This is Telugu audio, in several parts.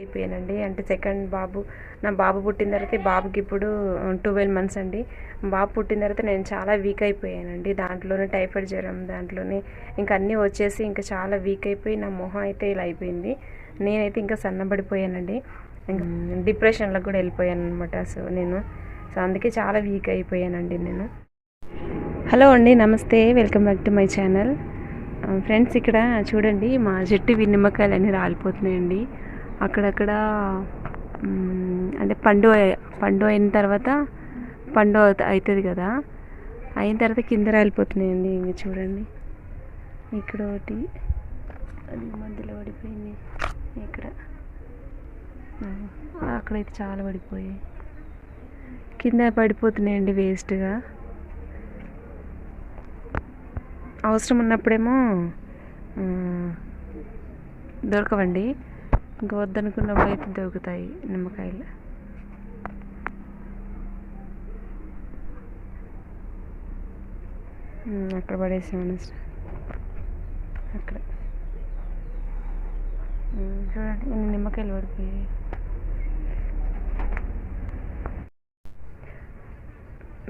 అయిపోయానండి. అంటే సెకండ్ బాబు నా బాబు పుట్టిన తర్వాత బాబుకి ఇప్పుడు ట్వెల్వ్ మంత్స్ అండి. బాబు పుట్టిన తర్వాత నేను చాలా వీక్ అయిపోయానండి. దాంట్లోనే టైఫాయిడ్ జ్వరం దాంట్లోనే ఇంకా అన్నీ వచ్చేసి ఇంకా చాలా వీక్ అయిపోయి నా మొహం అయితే ఇలా అయిపోయింది. నేనైతే ఇంకా సన్నబడిపోయానండి. ఇంకా డిప్రెషన్లో కూడా వెళ్ళిపోయాను అనమాట సో నేను సో అందుకే చాలా వీక్ అయిపోయానండి నేను. హలో అండి నమస్తే. Welcome back to my channel friends ఇక్కడ చూడండి మా చెట్టువి నిమ్మకాయలు అన్నీ రాలిపోతున్నాయండి. అక్కడక్కడ అంటే పండు పండు అయిన తర్వాత పండు అవుతుంది కదా. అయిన తర్వాత కింద రాలిపోతున్నాయండి ఇంక చూడండి. ఇక్కడ ఒకటి అది మధ్యలో పడిపోయింది. ఇక్కడ. అక్కడైతే చాలా పడిపోయాయి. కింద పడిపోతున్నాయండి వేస్ట్గా. అవసరం ఉన్నప్పుడేమో దొరకవండి. ఇంకా వద్దనుకున్నప్పుడు అయితే దొరుకుతాయి నిమ్మకాయలు. అక్కడ పడేసాను సార్ అక్కడ. చూడండి ఎన్ని నిమ్మకాయలు పడిపోయాయి.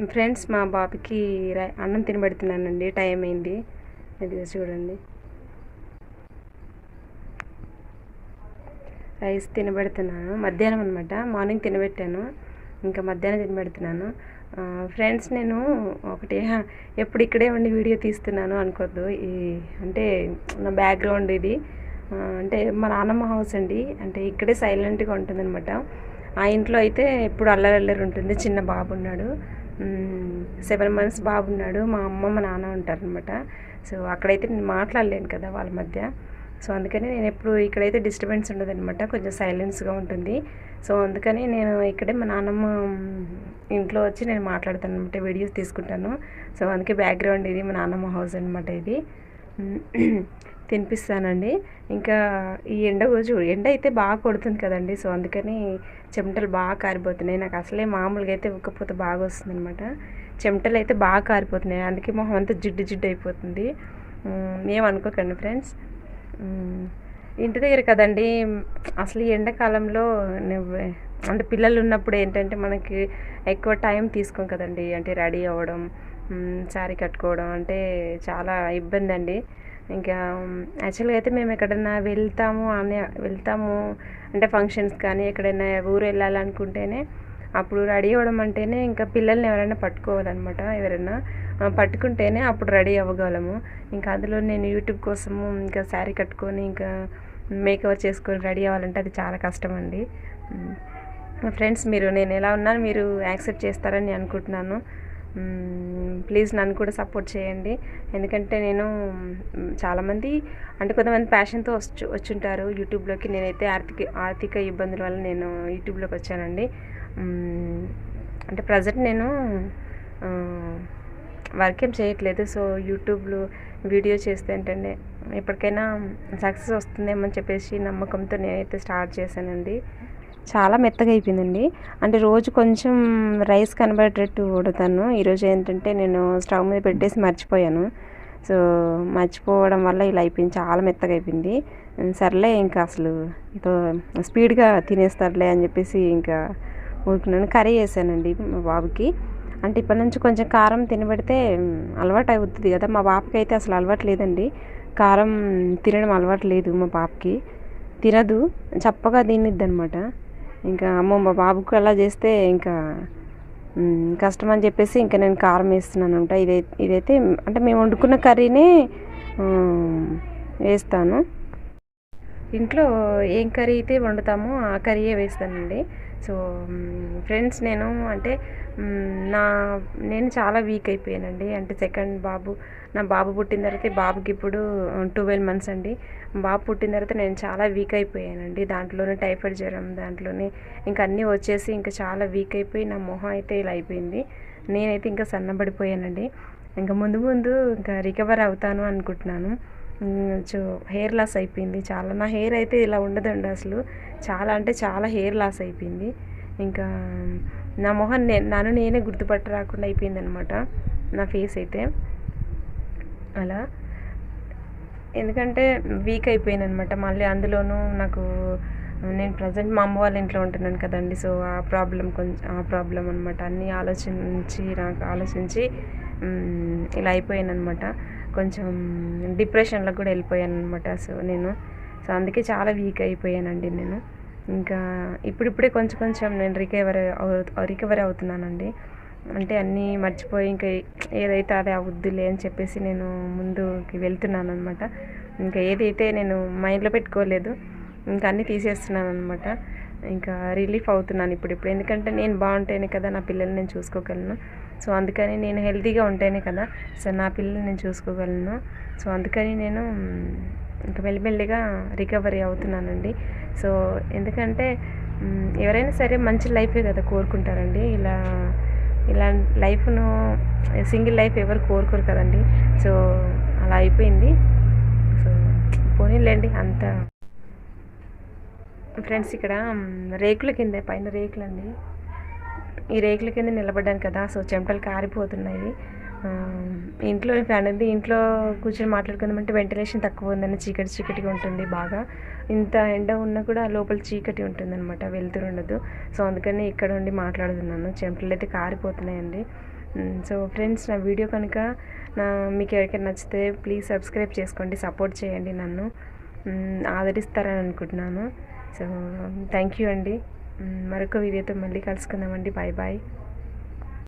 ఫ్రెండ్స్ మా బాబుకి రై- అన్నం తినబెడుతున్నానండి టైం అయింది. ఇది చూడండి. రైస్ తినబెడుతున్నాను. మధ్యాహ్నం అనమాట మార్నింగ్ తినబెట్టాను. ఇంకా మధ్యాహ్నం తినబెడుతున్నాను. ఫ్రెండ్స్ నేను ఒకటి ఎప్పుడు ఇక్కడే ఉండి వీడియో తీస్తున్నాను అనుకోద్దు. ఈ అంటే నా బ్యాక్గ్రౌండ్ ఇది. అంటే మా నాన్నమ్మ హౌస్ అండి. అంటే ఇక్కడే సైలెంట్గా ఉంటుందన్నమాట. ఆ ఇంట్లో అయితే ఎప్పుడు అల్లరి అల్లరి ఉంటుంది. చిన్న బాబు ఉన్నాడు సెవెన్ మంత్స్ బాబు ఉన్నాడు మా అమ్మ మా నాన్న ఉంటారనమాట సో అక్కడైతే నేను మాట్లాడలేను కదా వాళ్ళ మధ్య. సో అందుకని నేను ఎప్పుడు ఇక్కడైతే డిస్టర్బెన్స్ ఉండదన్నమాట. కొంచెం సైలెన్స్గా ఉంటుంది. సో అందుకని నేను ఇక్కడే మా నాన్నమ్మ ఇంట్లో వచ్చి నేను మాట్లాడతాను అనమాట వీడియోస్ తీసుకుంటాను. సో అందుకే బ్యాక్గ్రౌండ్ ఇది మా నాన్నమ్మ హౌస్ అనమాట ఇది. తినిపిస్తానండి. ఇంకా ఈ ఎండ రోజు ఎండ అయితే బాగా కొడుతుంది కదండి. సో అందుకని చెమటలు బాగా కారిపోతున్నాయి. నాకు అసలే మామూలుగా అయితే ఉక్కపోతే బాగా వస్తుంది అనమాట చెమటలు అయితే బాగా కారిపోతున్నాయి. అందుకే మొహం అంతా జిడ్డు జిడ్డు అయిపోతుంది. ఏమనుకోకండి ఫ్రెండ్స్ ఇంటి దగ్గర కదండి అసలు ఈ ఎండాకాలంలో అంటే పిల్లలు ఉన్నప్పుడు ఏంటంటే మనకి ఎక్కువ టైం తీసుకోం కదండి. అంటే రెడీ అవ్వడం శారీ కట్టుకోవడం అంటే చాలా ఇబ్బంది అండి ఇంకా యాక్చువల్గా అయితే మేము ఎక్కడైనా వెళ్తాము అని వెళ్తాము అంటే ఫంక్షన్స్ కానీ ఎక్కడైనా ఊరు వెళ్ళాలనుకుంటేనే అప్పుడు రెడీ అవ్వడం అంటేనే ఇంకా పిల్లల్ని ఎవరైనా పట్టుకోవాలన్నమాట ఎవరైనా. పట్టుకుంటేనే అప్పుడు రెడీ అవ్వగలము. ఇంకా అందులో నేను యూట్యూబ్ కోసము ఇంకా శారీ కట్టుకొని ఇంకా మేకవర్ చేసుకొని రెడీ అవ్వాలంటే అది చాలా కష్టం అండి ఫ్రెండ్స్ మీరు నేను ఎలా ఉన్నాను మీరు యాక్సెప్ట్ చేస్తారని అనుకుంటున్నాను. ప్లీజ్ నన్ను కూడా సపోర్ట్ చేయండి. ఎందుకంటే నేను చాలామంది అంటే కొంతమంది ప్యాషన్తో వచ్చి వచ్చుంటారు యూట్యూబ్లోకి. నేనైతే ఆర్థిక ఆర్థిక ఇబ్బందుల వల్ల నేను యూట్యూబ్లోకి వచ్చానండి. అంటే ప్రజెంట్ నేను వర్క్ ఏం చేయట్లేదు. సో యూట్యూబ్లో వీడియో చేస్తే ఏంటంటే ఎప్పటికైనా సక్సెస్ వస్తుందేమో అని చెప్పేసి నమ్మకంతో నేనైతే స్టార్ట్ చేశానండి. చాలా మెత్తగా అయిపోయిందండి. అంటే రోజు కొంచెం రైస్ కనబడేటట్టు ఉడతాను ఈరోజు ఏంటంటే నేను స్టవ్ మీద పెట్టేసి మర్చిపోయాను. సో మర్చిపోవడం వల్ల ఇలా అయిపోయింది. చాలా మెత్తగా అయిపోయింది. సర్లే ఇంకా అసలు ఇదో స్పీడ్గా తినేస్తారులే అని చెప్పేసి ఇంకా ఊరుకున్నాను. కర్రీ చేశానండి మా బాబుకి. అంటే ఇప్పటి నుంచి కొంచెం కారం తినబెడితే అలవాటు అవుతుంది కదా. మా పాపకి అయితే అసలు అలవాటు లేదండి. కారం తినడం అలవాటు లేదు మా పాపకి తినదు చప్పగా తినిద్ది అనమాట ఇంకా అమ్మో మా బాబుకు అలా చేస్తే ఇంకా కష్టం అని చెప్పేసి ఇంకా నేను కారం వేస్తున్నాను అంట ఇదై ఇదైతే అంటే మేము వండుకున్న కర్రీనే వేస్తాను. ఇంట్లో ఏం కర్రీ అయితే వండుతామో ఆ కర్రీయే వేస్తానండి. సో ఫ్రెండ్స్ నేను అంటే నా నేను చాలా వీక్ అయిపోయానండి. అంటే సెకండ్ బాబు నా బాబు పుట్టిన తర్వాత బాబుకి ఇప్పుడు ట్వెల్వ్ మంత్స్ అండి. బాబు పుట్టిన తర్వాత నేను చాలా వీక్ అయిపోయానండి. దాంట్లోనే టైఫాయిడ్ జ్వరం దాంట్లోనే ఇంకా అన్నీ వచ్చేసి ఇంకా చాలా వీక్ అయిపోయి నా మొహం అయితే ఇలా అయిపోయింది. నేనైతే ఇంకా సన్నబడిపోయానండి. ఇంకా ముందు ముందు ఇంకా రికవర్ అవుతాను అనుకుంటున్నాను. హెయిర్ లాస్ అయిపోయింది. చాలా నా హెయిర్ అయితే ఇలా ఉండదండి అసలు. చాలా అంటే చాలా హెయిర్ లాస్ అయిపోయింది. ఇంకా నా మొహం నే నన్ను నేనే గుర్తుపట్ట రాకుండా అయిపోయింది అనమాట నా ఫేస్ అయితే. అలా. ఎందుకంటే వీక్ అయిపోయాను అనమాట మళ్ళీ అందులోనూ నాకు నేను ప్రజెంట్ మా అమ్మ వాళ్ళ ఇంట్లో ఉంటున్నాను కదండి. సో ఆ ప్రాబ్లం కొంచెం ఆ ప్రాబ్లం అనమాట అన్నీ ఆలోచించి నాకు ఆలోచించి ఇలా అయిపోయాను అనమాట కొంచెం డిప్రెషన్లో కూడా వెళ్ళిపోయాను అనమాట సో నేను సో అందుకే చాలా వీక్ అయిపోయానండి నేను. ఇంకా ఇప్పుడిప్పుడే కొంచెం కొంచెం నేను రికవర్ రికవర్ అవుతున్నానండి. అంటే అన్నీ మర్చిపోయి ఇంకా ఏదైతే అదే అవుద్దిలే అని చెప్పేసి నేను ముందుకి వెళ్తున్నాను అనమాట ఇంకా ఏదైతే నేను మైండ్లో పెట్టుకోలేదు ఇంకా అన్నీ తీసేస్తున్నాను అనమాట ఇంకా రిలీఫ్ అవుతున్నాను ఇప్పుడు ఇప్పుడు ఎందుకంటే నేను బాగుంటేనే కదా నా పిల్లల్ని నేను చూసుకోగలను. సో అందుకని నేను హెల్తీగా ఉంటేనే కదా సో నా పిల్లల్ని నేను చూసుకోగలను. సో అందుకని నేను ఇంకా మెల్లిమెల్లిగా రికవరీ అవుతున్నానండి. సో ఎందుకంటే ఎవరైనా సరే మంచి లైఫే కదా కోరుకుంటారండి. ఇలా ఇలా లైఫ్ను సింగిల్ లైఫ్ ఎవరు కోరుకోరు కదండి. సో అలా అయిపోయింది. సో పోనీలేండి అంత ఫ్రెండ్స్ ఇక్కడ రేకుల కింద పైన రేకులండి. ఈ రేకుల కింద నిలబడ్డాను కదా సో చెమటలు కారిపోతున్నాయి. ఇంట్లో ఫ్యాన్ ఉంది ఇంట్లో కూర్చొని మాట్లాడుకుందామంటే వెంటిలేషన్ తక్కువ ఉందని చీకటి చీకటిగా ఉంటుంది బాగా. ఇంత ఎండ ఉన్నా కూడా లోపల చీకటి ఉంటుంది అనమాట వెళ్తురు ఉండదు. సో అందుకని ఇక్కడ ఉండి మాట్లాడుతున్నాను చెమటలు అయితే కారిపోతున్నాయండి. సో ఫ్రెండ్స్ నా వీడియో కనుక నా మీకు ఎవరికైనా నచ్చితే ప్లీజ్ సబ్స్క్రైబ్ చేసుకోండి సపోర్ట్ చేయండి నన్ను. ఆదరిస్తారని అనుకుంటున్నాను. సో థ్యాంక్ యూ అండి. మరొక వీడియోతో మళ్ళీ కలుసుకుందామండి. Bye bye